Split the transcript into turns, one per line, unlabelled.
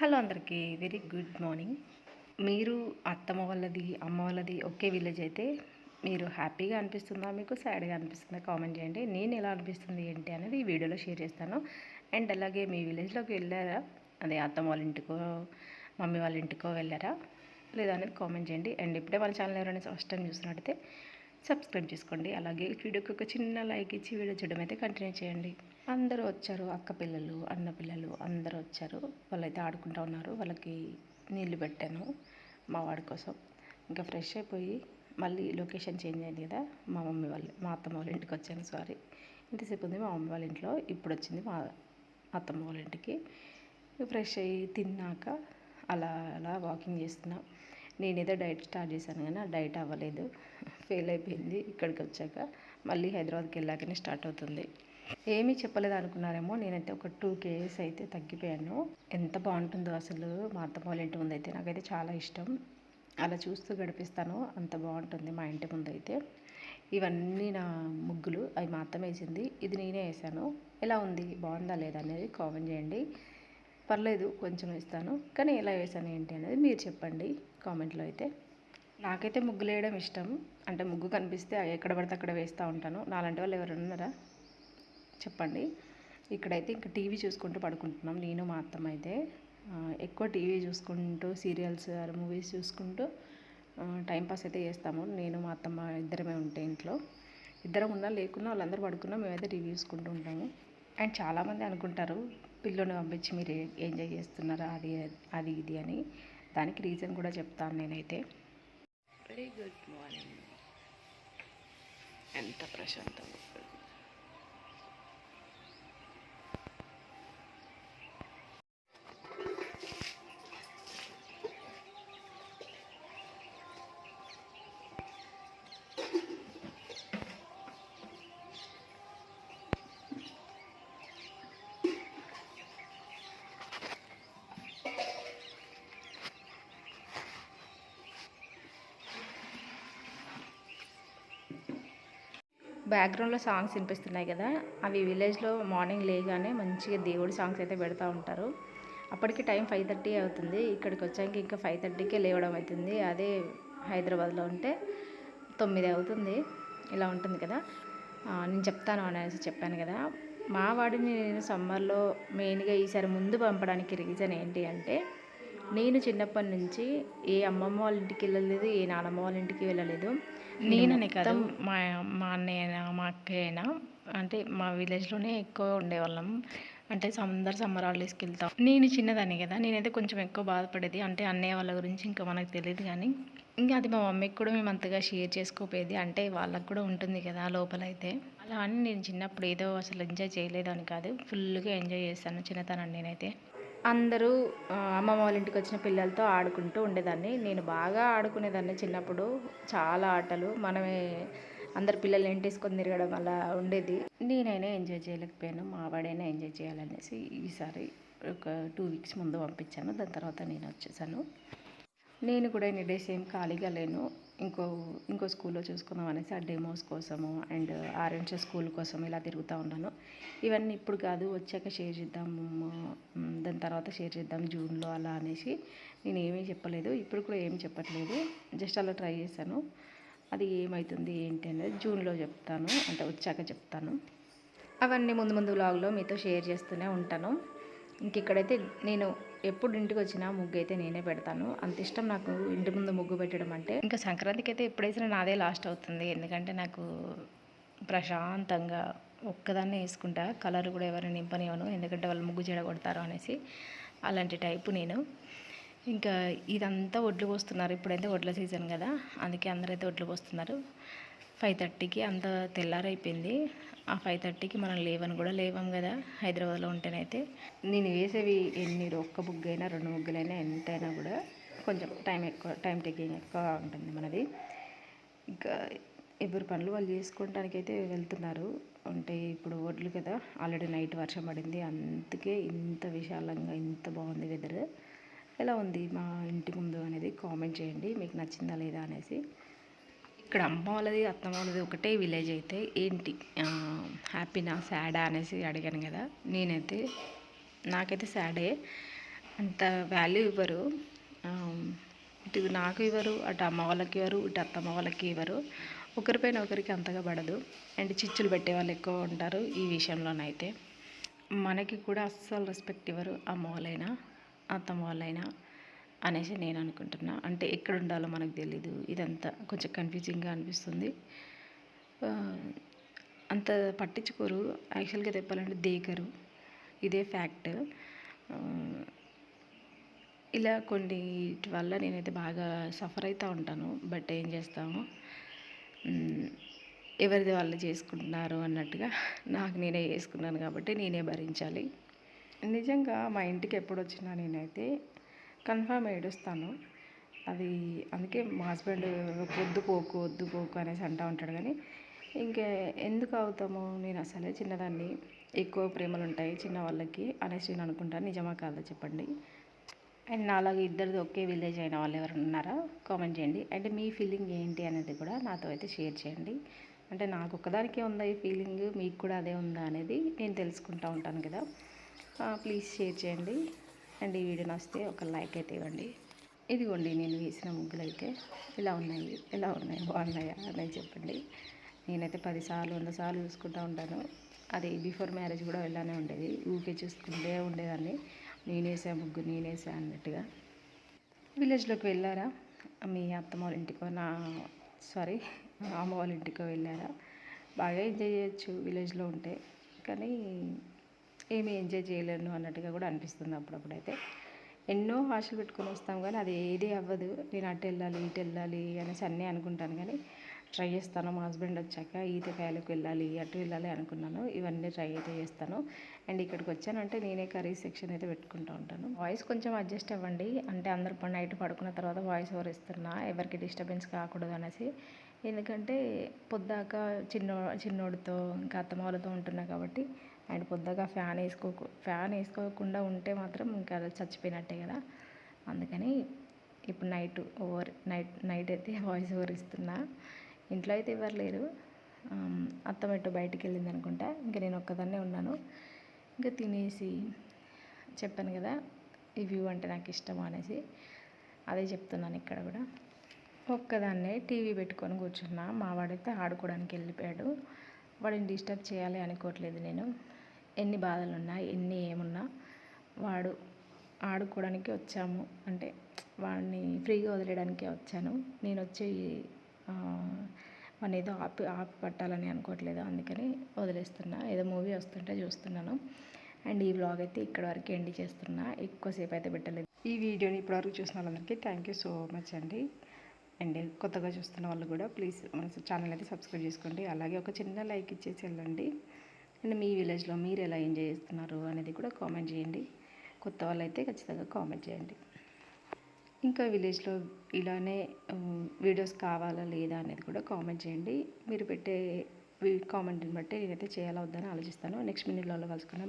Hello అందరికీ very good morning. మీరు అత్తమ్మ వాళ్ళది అమ్మ వాళ్ళది ఒకే విలేజ్ అయితే మీరు హ్యాపీగా అనిపిస్తుందా? మీకు సాడ్గా అనిపిస్తుందా? కామెంట్ చేయండి. నేను ఎలా అనిపిస్తుంది? ఏంటి అనేది ఈ వీడియోలో షేర్ చేస్తాను. అండ్ అలాగే మీ విలేజ్లోకి వెళ్ళారా? అదే అత్తమ్మ వాళ్ళ ఇంటికో మమ్మీ వాళ్ళ ఇంటికో వెళ్ళారా? లేదా అనేది కామెంట్ చేయండి. అండ్ ఇప్పుడే వాళ్ళ ఛానల్ ఎవరైనా ఫస్ట్ టైం చూసినట్టయితే సబ్స్క్రైబ్ చేసుకోండి. అలాగే వీడియోకి ఒక చిన్న లైక్ ఇచ్చి వీడియో చూడడం అయితే కంటిన్యూ చేయండి. అందరూ వచ్చారు అక్క పిల్లలు అన్న పిల్లలు అందరూ వచ్చారు. వాళ్ళైతే ఆడుకుంటూ ఉన్నారు. వాళ్ళకి నీళ్ళు పెట్టాను మా వాడి కోసం. ఇంకా ఫ్రెష్ అయిపోయి మళ్ళీ లొకేషన్ చేంజ్ అయింది కదా మా మమ్మీ వాళ్ళ మా అత్తమ్మ వాళ్ళ ఇంటికి వచ్చాను. సారీ. ఇంతసేపు ఉంది మా మమ్మీ వాళ్ళ ఇంట్లో ఇప్పుడు వచ్చింది మా అత్తమ్మ వాళ్ళ ఇంటికి. ఫ్రెష్ అయ్యి తిన్నాక అలా అలా వాకింగ్ చేస్తున్నా. నేనేదో డైట్ స్టార్ట్ చేశాను కానీ ఆ డైట్ అవ్వలేదు. ఫెయిల్ అయిపోయింది ఇక్కడికి వచ్చాక. మళ్ళీ హైదరాబాద్కి వెళ్ళాకనే స్టార్ట్ అవుతుంది. ఏమీ చెప్పలేదు అనుకున్నారేమో నేనైతే ఒక టూ కేజీస్ అయితే తగ్గిపోయాను. ఎంత బాగుంటుందో అసలు మా అత్తమ్మ వాళ్ళ ఇంటి ముందు అయితే నాకైతే చాలా ఇష్టం. అలా చూస్తూ గడిపిస్తాను అంత బాగుంటుంది మా ఇంటి ముందు అయితే ఇవన్నీ నా ముగ్గులు అవి మా అత్తమ్మ వేసింది. ఇది నేనే వేసాను ఎలా ఉంది? బాగుందా లేదా అనేది కామెంట్ చేయండి. పర్లేదు కొంచెం వేస్తాను కానీ ఎలా వేసాను ఏంటి అనేది మీరు చెప్పండి కామెంట్లో అయితే. నాకైతే ముగ్గులు వేయడం ఇష్టం. అంటే ముగ్గు కనిపిస్తే ఎక్కడ పడితే అక్కడ వేస్తూ ఉంటాను. నాలాంటి వాళ్ళు ఎవరు ఉన్నారా? చెప్పండి. ఇక్కడైతే ఇంకా టీవీ చూసుకుంటూ పడుకుంటున్నాం. నేను మా అత్తమ్మ అయితే ఎక్కువ టీవీ చూసుకుంటూ సీరియల్స్ మూవీస్ చూసుకుంటూ టైంపాస్ అయితే చేస్తాము. నేను మా అత్తమ్మ ఇద్దరమే ఉంటే ఇంట్లో. ఇద్దరం ఉన్నా లేకున్నా వాళ్ళందరూ పడుకున్నా మేమైతే టీవీ చూసుకుంటూ ఉంటాము. అండ్ చాలామంది అనుకుంటారు పిల్లని పంపించి మీరు ఎంజాయ్ చేస్తున్నారా? అది అది ఇది అని దానికి రీజన్ కూడా చెప్తాను నేనైతే. వెరీ గుడ్ మార్నింగ్ ఎంత ప్రశాంతంగా బ్యాక్గ్రౌండ్లో సాంగ్స్ వినిపిస్తున్నాయి కదా అవి విలేజ్లో మార్నింగ్ లేగానే మంచిగా దేవుడి సాంగ్స్ అయితే పెడతా ఉంటారు. అప్పటికి టైం ఫైవ్ థర్టీ అవుతుంది ఇక్కడికి వచ్చాక ఇంకా ఫైవ్ థర్టీకే లేవడం అవుతుంది. అదే హైదరాబాద్లో ఉంటే తొమ్మిది అవుతుంది ఇలా ఉంటుంది కదా. నేను చెప్తాను అనేసి చెప్పాను కదా. మా వాడిని నేను సమ్మర్లో మెయిన్గా ఈసారి ముందు పంపడానికి రీజన్ ఏంటి అంటే నేను చిన్నప్పటి నుంచి ఏ అమ్మమ్మ వాళ్ళ ఇంటికి వెళ్ళలేదు ఏ నానమ్మ వాళ్ళ ఇంటికి వెళ్ళలేదు. నేననే కాదు మా మా అన్నయ్య మా అక్కయ్యనా అంటే మా విలేజ్లోనే ఎక్కువ ఉండేవాళ్ళం. అంటే అందరు సమ్మర్ హాలిడేస్కి వెళ్తాం. నేను చిన్నదాన్ని కదా నేనైతే కొంచెం ఎక్కువ బాధపడేది. అంటే అన్నయ్య వాళ్ళ గురించి ఇంకా మనకు తెలియదు కానీ ఇంకా అది మా మమ్మీకి కూడా మేము అంతగా షేర్ చేసుకోపోయేది. అంటే వాళ్ళకు కూడా ఉంటుంది కదా లోపల అయితే అలా అని నేను చిన్నప్పుడు ఏదో అసలు ఎంజాయ్ చేయలేదు అని కాదు ఫుల్గా ఎంజాయ్ చేస్తాను చిన్నతనం నేనైతే. అందరూ అమ్మమ్మ వాళ్ళ ఇంటికి వచ్చిన పిల్లలతో ఆడుకుంటూ ఉండేదాన్ని. నేను బాగా ఆడుకునేదాన్ని చిన్నప్పుడు. చాలా ఆటలు. మనమే అందరు పిల్లలు ఎంటేసుకొని తిరగడం అలా ఉండేది. నేనైనా ఎంజాయ్ చేయలేకపోయాను. మా వాడైనా ఎంజాయ్ చేయాలనేసి ఈసారి ఒక టూ వీక్స్ ముందు పంపించాను. దాని తర్వాత నేను వచ్చేసాను. నేను కూడా ఎన్ని డేస్ ఏం ఖాళీగా లేను. ఇంకో ఇంకో స్కూల్లో చూసుకుందాం అనేసి ఆ డెమోస్ కోసము అండ్ ఆరెంజ్ స్కూల్ కోసం ఇలా తిరుగుతూ ఉన్నాను. ఇవన్నీ ఇప్పుడు కాదు వచ్చాక షేర్ చేద్దాం దాని తర్వాత షేర్ చేద్దాం జూన్లో అలా అనేసి నేను ఏమీ చెప్పలేదు. ఇప్పుడు కూడా ఏం చెప్పట్లేదు. జస్ట్ అలా ట్రై చేశాను. అది ఏమవుతుంది ఏంటి అనేది జూన్లో చెప్తాను. అంటే వచ్చాక చెప్తాను. అవన్నీ ముందు ముందు వ్లాగ్లో మీతో షేర్ చేస్తూనే ఉంటాను. ఇంక ఇక్కడైతే నేను ఎప్పుడు ఇంటికి వచ్చినా ముగ్గు అయితే నేనే పెడతాను. అంత ఇష్టం నాకు ఇంటి ముందు ముగ్గు పెట్టడం అంటే. ఇంకా సంక్రాంతికి అయితే ఎప్పుడైతే నాదే లాస్ట్ అవుతుంది. ఎందుకంటే నాకు ప్రశాంతంగా ఒక్కదాన్నే వేసుకుంటా. కలర్ కూడా ఎవరిని నింపనివ్వను. ఎందుకంటే వాళ్ళు ముగ్గు చెడగొడతారు అనేసి అలాంటి టైపు నేను. ఇంకా ఇదంతా ఒడ్లు పోస్తున్నారు. ఇప్పుడైతే ఒడ్ల సీజన్ కదా. అందుకే అందరైతే ఒడ్లు పోస్తున్నారు. ఫైవ్ థర్టీకి అంత తెల్లారైపోయింది. ఆ ఫైవ్ థర్టీకి మనం లేవని కూడా లేవం కదా హైదరాబాద్లో ఉంటేనైతే. నేను వేసేవి ఎన్ని ఒక్క బుగ్గైనా రెండు ముగ్గులైనా ఎంతైనా కూడా కొంచెం టైం ఎక్కువ టైం టేకింగ్ ఎక్కువ ఉంటుంది మనది. ఇంకా ఎవరి పనులు వాళ్ళు చేసుకోవడానికి అయితే వెళ్తున్నారు. అంటే ఇప్పుడు ఒడ్లు కదా ఆల్రెడీ నైట్ వర్షం పడింది. అందుకే ఇంత విశాలంగా ఇంత బాగుంది వెదర్. ఎలా ఉంది మా ఇంటి ముందు అనేది కామెంట్ చేయండి. మీకు నచ్చిందా లేదా అనేసి. ఇక్కడ అమ్మ వాళ్ళది అత్తమ్మ వాళ్ళది ఒకటే విలేజ్ అయితే. ఏంటి? హ్యాపీనా సాడా అనేసి అడిగాను కదా. నేనైతే నాకైతే సాడే అంత వాల్యూ ఇవ్వరు. ఇటు నాకు ఇవ్వరు అటు అమ్మ వాళ్ళకి ఇవ్వరు ఇటు అత్తమ్మ వాళ్ళకి ఇవ్వరు. ఒకరిపైన ఒకరికి అంతగా పడదు. అండ్ చిచ్చులు పెట్టే వాళ్ళు ఎక్కువ ఉంటారు ఈ విషయంలోనైతే. మనకి కూడా అస్సలు రెస్పెక్ట్ ఇవ్వరు అమ్మ వాళ్ళైనా అత్తమ్మ వాళ్ళైనా. అనేసి నేను అనుకుంటున్నా. అంటే ఎక్కడ ఉండాలో మనకు తెలీదు. ఇదంతా కొంచెం కన్ఫ్యూజింగ్గా అనిపిస్తుంది. అంత పట్టించుకోరు. యాక్చువల్గా చెప్పాలంటే దేకరు ఇదే ఫ్యాక్ట్ ఇలా కొన్ని వల్ల నేనైతే బాగా సఫర్ అవుతూ ఉంటాను. బట్ ఏం చేస్తాము? ఎవరిది వాళ్ళు చేసుకుంటున్నారు అన్నట్టుగా నాకు నేనే చేసుకున్నాను కాబట్టి నేనే భరించాలి. నిజంగా మా ఇంటికి ఎప్పుడు వచ్చినా నేనైతే కన్ఫామ్ ఏడుస్తాను. అది అందుకే మా హస్బెండ్ పొద్దు పోకు వద్దు పోకు అనేసి అంటూ ఉంటాడు కానీ ఇంకా ఎందుకు అవుతాము? నేను అసలే చిన్నదాన్ని. ఎక్కువ ప్రేమలు ఉంటాయి చిన్న వాళ్ళకి అనేసి నేను అనుకుంటాను. నిజమా కాదా చెప్పండి. అండ్ నాలాగా ఇద్దరిది ఒకే విలేజ్ అయిన వాళ్ళు ఎవరైనా ఉన్నారా? కామెంట్ చేయండి. అంటే మీ ఫీలింగ్ ఏంటి అనేది కూడా నాతో అయితే షేర్ చేయండి. అంటే నాకు ఒక్కదానికే ఉందా ఈ ఫీలింగ్? మీకు కూడా అదే ఉందా అనేది నేను తెలుసుకుంటూ ఉంటాను కదా. ప్లీజ్ షేర్ చేయండి. అండ్ ఈ వీడియో నచ్చితే ఒక లైక్ అయితే ఇవ్వండి. ఇదిగోండి నేను వేసిన ముగ్గులు అయితే ఇలా ఉన్నాయి? ఎలా ఉన్నాయి? బాగున్నాయా? అనేది చెప్పండి. నేనైతే పదిసార్లు వంద సార్లు చూసుకుంటూ ఉంటాను. అది బిఫోర్ మ్యారేజ్ కూడా ఇలానే ఉండేది. ఊకే చూసుకుంటే ఉండేదాన్ని. నేనేసా ముగ్గు నేనేసా అన్నట్టుగా. విలేజ్లోకి వెళ్ళారా? మీ అత్తమ్మ వాళ్ళ ఇంటికో నా సారీ అమ్మ వాళ్ళ ఇంటికో వెళ్ళారా? బాగా ఎంజాయ్ చేయొచ్చు విలేజ్లో ఉంటే. కానీ ఏమీ ఎంజాయ్ చేయలేను అన్నట్టుగా కూడా అనిపిస్తుంది అప్పుడప్పుడైతే. ఎన్నో ఆశలు పెట్టుకొని వస్తాం కానీ అది ఏది అవ్వదు. నేను అటు వెళ్ళాలి ఇటు వెళ్ళాలి అనేసి అన్నీ అనుకుంటాను కానీ ట్రై చేస్తాను. మా హస్బెండ్ వచ్చాక ఈతకాయలకు వెళ్ళాలి అటు వెళ్ళాలి అనుకున్నాను. ఇవన్నీ ట్రై అయితే చేస్తాను. అండ్ ఇక్కడికి వచ్చానంటే నేనే కర్రీ సెక్షన్ అయితే పెట్టుకుంటూ ఉంటాను. వాయిస్ కొంచెం అడ్జస్ట్ అవ్వండి. అంటే అందరు నైట్ పడుకున్న తర్వాత వాయిస్ ఓవర్ ఇస్తున్నా. ఎవరికి డిస్టర్బెన్స్ కాకూడదు అనేసి. ఎందుకంటే పొద్దాక చిన్న చిన్నోడితో ఇంకా అత్తమ్మ వాళ్ళతో ఉంటున్నా కాబట్టి అండ్ పొద్దుగా ఫ్యాన్ వేసుకో ఫ్యాన్ వేసుకోకుండా ఉంటే మాత్రం ఇంకా అది చచ్చిపోయినట్టే కదా. అందుకని ఇప్పుడు నైట్ ఓవర్ నైట్ నైట్ అయితే వాయిస్ ఓవర్ ఇస్తున్నా. ఇంట్లో అయితే ఎవరు లేరు. ఆమ్, అత్తమ్మ ఎటు బయటికి వెళ్ళింది అనుకుంటా. ఇంకా నేను ఒక్కదాన్నే ఉన్నాను. ఇంకా తినేసి చెప్పాను కదా ఈ వ్యూ అంటే నాకు ఇష్టం అనేసి. అదే చెప్తున్నాను ఇక్కడ కూడా. ఒక్కదాన్నే టీవీ పెట్టుకొని కూర్చున్నా. మా వాడైతే ఆడుకోవడానికి వెళ్ళిపోయాడు. వాడిని డిస్టర్బ్ చేయాలి అనుకోవట్లేదు నేను. ఎన్ని బాధలున్నా ఎన్ని ఏమున్నా వాడు ఆడుకోవడానికి వచ్చాము. అంటే వాడిని ఫ్రీగా వదిలేయడానికే వచ్చాను. నేను వచ్చి వాడిని ఏదో ఆపి ఆపి పట్టాలని అనుకోవట్లేదు. అందుకని వదిలేస్తున్నా. ఏదో మూవీ వస్తుంటే చూస్తున్నాను. అండ్ ఈ వ్లాగ్ అయితే ఇక్కడ వరకు ఎండ్ చేస్తున్నా. ఎక్కువసేపు అయితే పెట్టలేదు. ఈ వీడియోని ఇప్పటివరకు చూసిన వాళ్ళందరికీ థ్యాంక్ యూ సో మచ్ అండి. అండ్ కొత్తగా చూస్తున్న వాళ్ళు కూడా ప్లీజ్ మన ఛానల్ అయితే సబ్స్క్రైబ్ చేసుకోండి. అలాగే ఒక చిన్న లైక్ ఇచ్చేసి వెళ్ళండి. అండ్ మీ విలేజ్లో మీరు ఎలా ఎంజాయ్ చేస్తున్నారు అనేది కూడా కామెంట్ చేయండి. కొత్త వాళ్ళు అయితే ఖచ్చితంగా కామెంట్ చేయండి. ఇంకా విలేజ్లో ఇలానే వీడియోస్ కావాలా లేదా అనేది కూడా కామెంట్ చేయండి. మీరు పెట్టే కామెంట్ని బట్టి నేనైతే చేయాలా వద్దని ఆలోచిస్తాను. నెక్స్ట్ మినిట్లో కలుసుకున్నాను